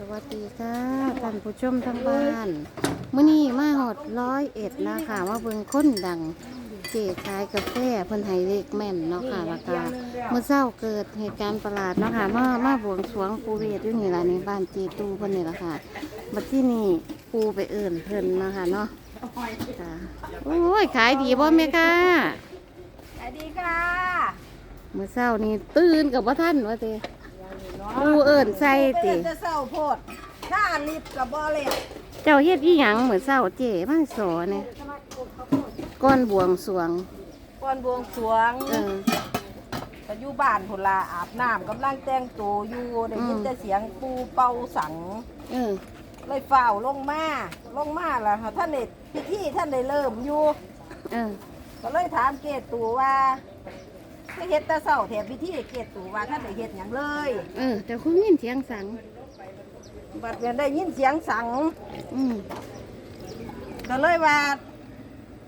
สวัสดีค่ะท่านผู้ชมทั้งบ้านมื้อนี้มาหอดร้อยเอ็ดนะคะว่าเบิ่งคนดังเจ๊ขายกาแฟเพิ่นให้เลขแม่นเนาะค่ะแล้วก็เมื่อเช้าเกิดเหตุการณ์ประหลาดเนาะค่ะมามาบวงสรวงปูเวทอยู่นี่ล่ะในบ้านเจตูเพิ่นนี่ล่ะค่ะบัดที่นี่ปูไปเอิ่นเพิ่นเนาะค่ะเนาะค่ะโอ้ยขายดีบ่แม่ค่ะสวัสดีค่ะเมื่อเช้านี่ตื่นกับบ่ทันว่าเต ปูเอิ่นใส่ติเจะเศร้าโพดถ้าลิบกับบ่เลยเจ้าเฮ็ดอีหยังเหมือนเศร้าเจ๋มาสอนเนี่ยก้อนบวงสรวงก่อนบวงสรวงเออก็อยู่บ้านพุ่นละอาบน้ำกำลังแต่งตัวอยู่ได้ยินอืมแต่เสียงปูเป่าสังเออเลยฝ้าวลงมาลงมาแล้วท่านเด็ดพิธีท่านได้เริ่มอยู่เออก็เลยถามเกตตูว่า ไม่เฮ็ดแต่เศร้าแถมพิธีเกตตูว่าท่านได้เฮ็ดหยังเลยเออ แต่คุณยินเสียงสัง บัดเวียนได้ยินเสียงสังอืมก็เลยว่า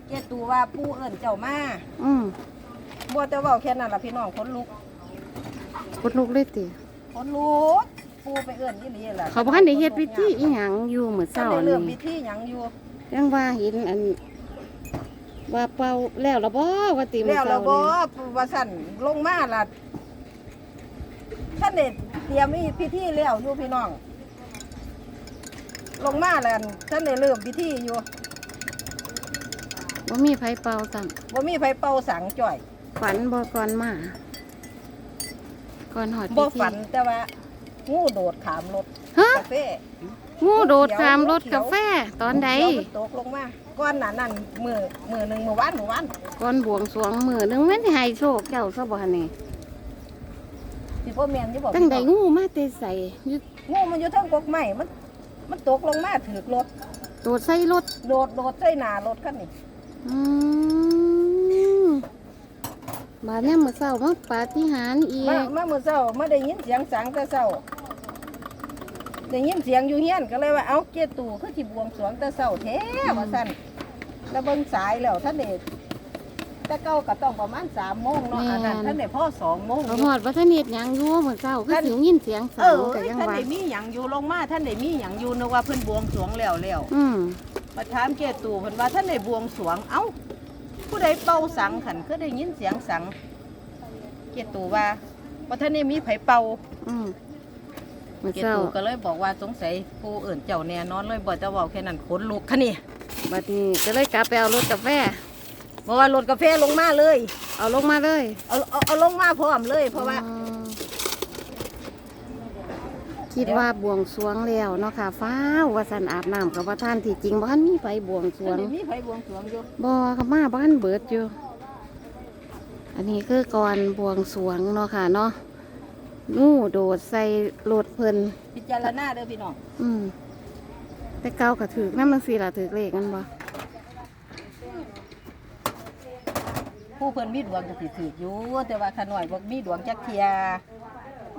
เกตตูว่าปูเอิ้นเจ้ามาอืมบัวแต่เว่าแค่นั้นล่ะพี่น้องคนลุกกดลูกเลยติคนลุกปูไปเอื้อนยี่นี่แหละเขาบอกให้ได้เฮ็ดพิธีอีหยังอยู่เหมือนเศร้าเศร้าเริ่มพินี่ธีหยังอยู่ยังว่าเห็นอัน ว่าเป่าแล้วละบ่ว่าติมื้อแล้วเช้าเราบ่นี่ปูว่าสั่นลงมาล่ะท่านเด็ดเตรียมมีพิธีแล้วอยู่พี่น้อง ลงมาแล้วท่านได้เริ่มพิธีอยู่บ่มีไผเป่าซ้ํบ่มีไผเป่าสังจ่อยฝันบ่ก่อนมาก่อนหอดพิบ่ธีฝันแต่ว่างูโดดขามรถฮะกาแฟงูโดดข้ามรถกาแฟตอนใดเยวมันตกลงมา ก้อนหนานั่นมือมือหนึ่งมือวานมือวานก่อนบวงสรวงมื้อหนึงมันสิให้โชคเจ้าซะบ่หั่นนี่สิพ่อแม่นอยู่บอกตั้งใดงูมาแต่ใส่อยู่งูมันอยู่เทั้งกกไม้มัน มันตกลงมาถือกรถโดดใส่รถโดดโดดใส่หน้ารถคันนี้อืมบาดเนี่ยามมื่อเช้ามาปาฏิหาริย์อีมากมาเมื่อเช้ามาได้ยินเสียงสังแต่เช้าได้ยินเสียงอยู่เฮียนก็เลยว่าเอ้าเกตู่คือสิบวงสรวงแต่เช้าแท้ว่าซั่น แล้วเบิ่งสายแล้วท่านเดชแต่เก้าก็ต้องประมาณสามโมงเนาะอันนั้นท่านเดชพ่อสองโมงเขาหอดว่าท่านเฮ็ดหยังอยู่มื่อเช้าคือสิยินเสียงเอเสาอก็ยังท่านว่า ได้มีหยังอยู่ลงมาท่านได้มีหยังอยู่นึกว่าเพิ่นบวงสรวงแล้วแล้วอืมมาถามเกตู่เพิ่นว่าท่านได้บวงสรวงเอ้า ผู้ใดเป่าสังขันคือได้ยินเสียงสัง เกตู่ว่าว่าท่านได้มีไผเป่าอืมมื่อเกเช้าตู่ก็เลยบอกว่าสงสัยผู้อื่นเจ้าแน่นอนเลยบ่จะเว้าแค่นั้นขนลุกคะนี่ บัดนี้ก็เลยกลับไปเอารถกาแฟบอกว่ารถกาแฟลงมาเลย เอาลงมาเลยเอาเอาเอาลงมาพร้อมเลย เพราะว่าอืมคิดว่าบวงสรวงแล้วเนาะค่ะ ฟ้าวว่าสันอาบน้ำกับว่าท่านที่จริงบ่ทันมีไฟบวงสรวท่านงได้มีไผบวงสรวงอยู่บอเขามาบ้านเบิดอยู่ อันนี้คือก่อนบวงสรวงเนาะค่ะเนาะงูโดดใส่รถเพิ่นพิจารณาเด้อพี่น้อง อืม แต่เก่าก็ถือนั่นมันสิล่ะถือเลขกันบ่ผู้เพิ่นมีดวงก็สิถืออยู่ แต่ว่าขาน้อยบ่มีดวงจักเทีย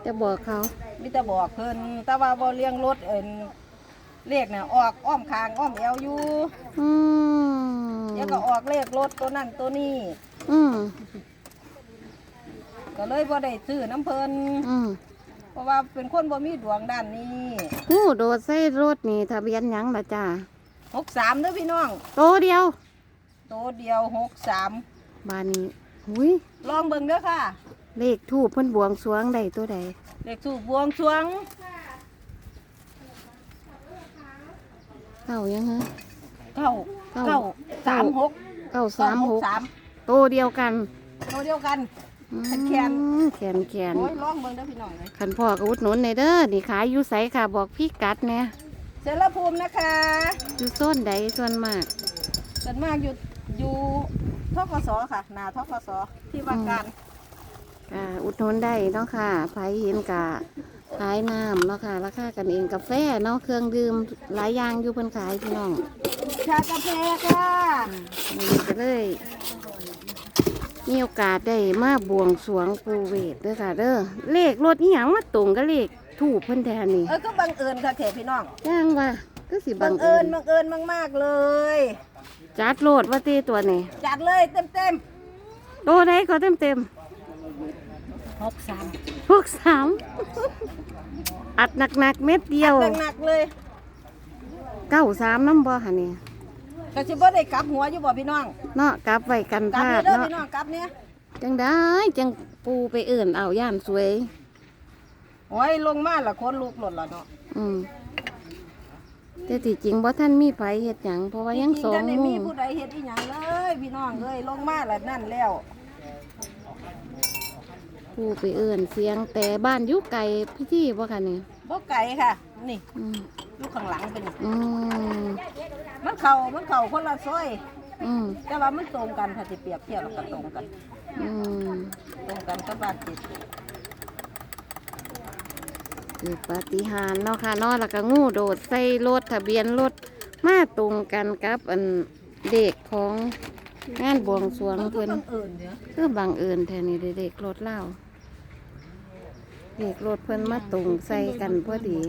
จะบอกเขามิแต่บอกเพิ่นแต่ว่าบ่เลี้ยงรถเอินเลขเนี่ยออกอ้อมคางอ้อมแอวอยู่อืมเดี๋ยวก็ออกเลขรถตัวนั่นตัวนี้อืมก็เลยบ่ได้ซื้อน้ำเพิ่นอืม เพราะว่าเป็นคนบ่มีดวงด้านนี้งูโดดใส่รถนี่ทะเบียนหยังล่ะจ้า63เด้อพี่น้องโตเดียว โตวเดียว63บ้านนี้หุยลองเบิ่งเด้อค่ะ เลขทูบเพิ่นบวงสรวงได้ตัวใดเลขสูบบวงสรวงเก้ายังฮะ เก้าเก้าเก้า สามหกเก้าสามหกสามโตเดียวกัน ตัวเดียวกันอืม แขนแขนแขนโอ้ยลองเบิ่งเด้อพี่น้องเลยขันพ่อก็อุดหนุนในเด้อนี่ขายอยู่ไสค่ะบอกพี่กัดเนี่ยเสรภูมินะคะอยู่โซนใดส่วนมาก ส่วนมากอยู่อยู่ทกสค่ะหนาทกสที่ว่าการอ่าอุดหนุนได้เนาะค่ะไผเห็นกะขายน้ำเนาะค่ะราคากันเองกาแฟเนาะเครื่องดื่มหลายอย่างอยู่เพิ่นขายพี่น้องชากาแฟค่ะมันก็เลย มีโอกาสได้มาบวงสรวงปูเวทเด้อค่ะ เด้อเลขรถอีหยังมาตรงกับเลขถูกเพิ่นแทนนี่เออก็บังเอิญค่ะแขกพี่น้องย่างว่าก็สิบับังงเอิเอิญญบังเอิญมากๆเลย จัดโลดว่าตีตัวนี่จัดเลยเต็มเต็มโตได้ก็เต็มเต็มหกสามๆพวกสามอัดหนักๆเม็ดเดียวหนักๆเลย เก้าสามน้ำบ่ค่ะนี่ ก็สิบ่ได้กลับหัวอยู่บ่พี่น้องเนาะกลับไว้กันกลับพลาดเด้อเนาะพี่น้องกลับเนี่ยจังได้จังปูไปเอื่นเอาย่านสวย โอ้ยลงมาละคนลูกหล่นละเนาะอืมแต่ที่จริงบ่ท่านมีไผเฮ็ดหยังเพราะว่ายังสองจริๆท่านได้โมมีงผู้ใดเฮ็ดอีหยังเลยพี่น้องเอ้ยลงมาละนั่นแล้วปูไปเอื่นเสียงแต่บ้านอยู่ไกลพี่ที่บ่ค่ะนี่บ่ไก่ค่ะ นี่อืม อยู่ข้างหลังเป็นนี่อืมมันเข้ามันเข้าคนละซอย อืมแต่ว่ามันตรงกันค่ะสิเปรียบเทียบแล้วก็ตรงกัน อืมตรงกันกับบ้านจิตเกิดปาฏิหาริย์เนาะค่ะเนาะแล้วก็งูโดดใส่รถทะเบียนรถมาตรงกันกับอันเด็กของงานบวงสรวงมันก็เพิ่น บังเอิญเนี่ยคือบังเอิญแทนนี่เด็กรถเล่าเด็กรถเพิ่นมาตรงใส่กันพอดี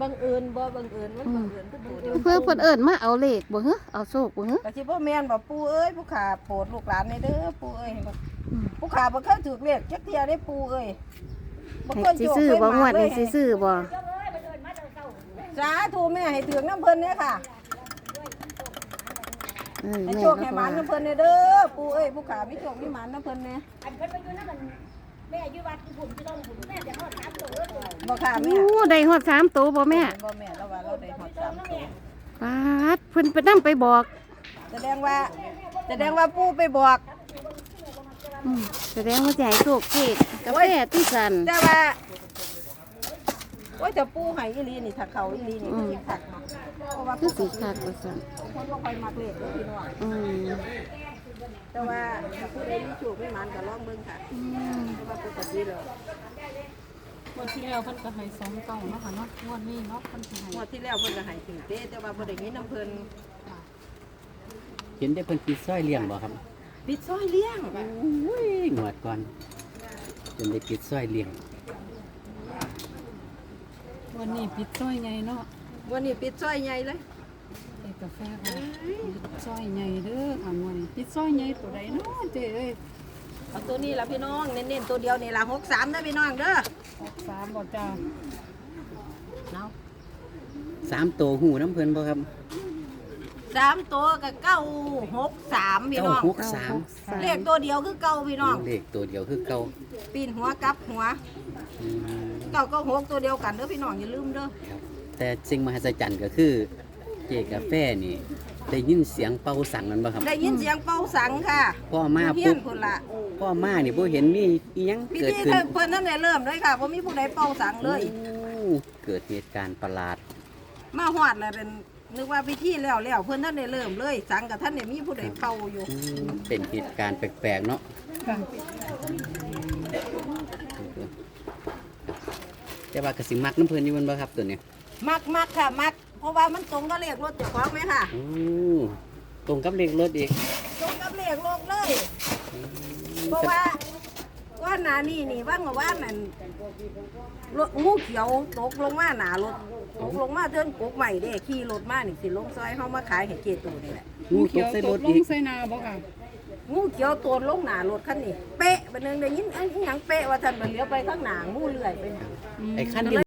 บังเอิญบ่บังเอิญมันบังเอิญก็ตัวเดียวเพื่อเพิ่นเอิญมาเอาเลขบ่ฮะเอาโชคบ่ฮะก็สิบ่แม่นบ่ปู่เอ้ยผู้ขาโปรดลูกหลานในเด้อปู่เอ้ยบ่อืมผู้ขาบ่เคยถูกเลขจักเที่ยได้ปู่เอ้ยบ่ให้เคยสิโจกซื้อเคยบ่หงวมาดเลนี่ยสิซื้อบ่สาธุแม่ให้ถึงน้ำเพิ่นเนี่ยค่ะเออให้แม่โชคก็ให้หว่ามานน้ำเพิ่นเนี่ยเด้อปู่เอ้ยผู้ขามีโชคมีหมานน้ำเพิ่นเนี่ยอันเพิ่นไปอยู่นั่นมันแม่อยู่วัดผมที่ต้องผมแม่จะทอดสามตัวเลยบ่ค่ะแม่โอ้ได้ฮอดสามตัวบ่แม่บ่แม่แล้วว่าเราได้ฮอดสามตัวปาดเพิ่นไปนำไปบอกแสดงว่าแสดงว่าปู่ไปบอกอืมแสดงว่าจะให้โชคเค้กกาแฟที่สัน แต่ว่าว่าจะปู่ให้อีหลีนี่ถ้าเขาอีหลีนี่มันสิคักเนาะเพราะว่าคือผู้สิคักว่าซั่นคนบ่ค่อยมักเลขเด้อพี่น้องอืม แต่ว่าถ้าผู้ใดมีโชคมีหมานก็ลองเบิ่งค่ะอืมเพราะว่าปกติแล้วงวดที่แล้วเพิ่นก็ให้สองเก้าเนาะค่ะเนาะงวดนี้เนาะเพิ่นสิให้งวดที่แล้วเพิ่นก็ให้ถึงเด้แต่ว่าบ่ได้มีน้ำเพิ่นเห็นได้เพิ่นปิดซอยเลี้ยงบ่ครับปิดซอยเลี้ยงอุ้ยหนวดก่อนจนได้ปิดซอยเลี้ยงวันนี้ปิดซอยใหญ่เนาะวันนี้ปิดซอยใหญ่เลยเอ กกาแฟค่ะปิดซอยใหญ่เด้อค่ะงวดนี้ปิดซอยใหญ่ตัวใดเนาะเจ้เอ้ยเอาตัวนี้ล่ะพี่น้อง เน้นๆตัวเดียวนี่ล่ะ63นะพี่น้องเด้อสามบ่จ้าเนาะสามตัวหูน้ำเพิ่นบ่ครับสามตัวก็เก้าหกสามพี่เก้าน้องหกสามเลขตัวเดียวคือเก้าพี่น้องเลขตัวเดียวคือเก่าปีนหัวกลับหัวอืมเก้าก็หกตัวเดียวกันเด้อพี่น้องอย่าลืมเด้อครับแต่สิ่งมหัศจรรย์ก็คือ เจกาแฟนี่ได้ยินเสียงเป่าสังนั่นบ่ครับ ได้ยินเสียงเป่าสังค่ะพ่อมาเฮียปุ๊นบพุ่นละพ่อมานี่บ่เห็นมีอีหยังพิเกิดธีขึ้นเพิ่นนั่นได้เริ่มเลยค่ะบ่มีผู้ใดเป่าสังเลยโอ้เกิดเหตุการณ์ประหลาด มาฮอดแล้วเป็นนึกว่าพิธีแล้วแล้วเพิ่นนั่นได้เริ่มเลย สังกับท่านได้มีผู้ใดเป่าอยู่ อืมเป็นเหตุการณ์แปลกๆเนาะค่ะแต่ว่ากสิมักน้ำเพิ่นอยู่แมันบ่ครับตัวเนี้ยมักมักค่ะ มักเพ ราะว่ามันตรงกับเลขรถเจ้าของไหมค่ะโอ้ตรงกับเลขรถอีกตรงกับเลขรถเลย เพราะว่าว่าหนานี่นี่ว่างว่านั่นรถงูเขียวตกลงมาหนารถตกลงมาเทินกกใหม่เด้ขี่รถมานี่สิลงซอยเฮามาขายให้เจตูนี่แหละงูตกใส่รถลอีงกใส่นาบ่ค่ะงูเขียวตัวลงหนารถคันนี้เป๊ะบัดนึงได้ยินอันอิหยังเป๊ะว่าท่านบัดเลี้ยวไปข้างหน้างูเลื่อยไปหยังไอ้ขั้นที่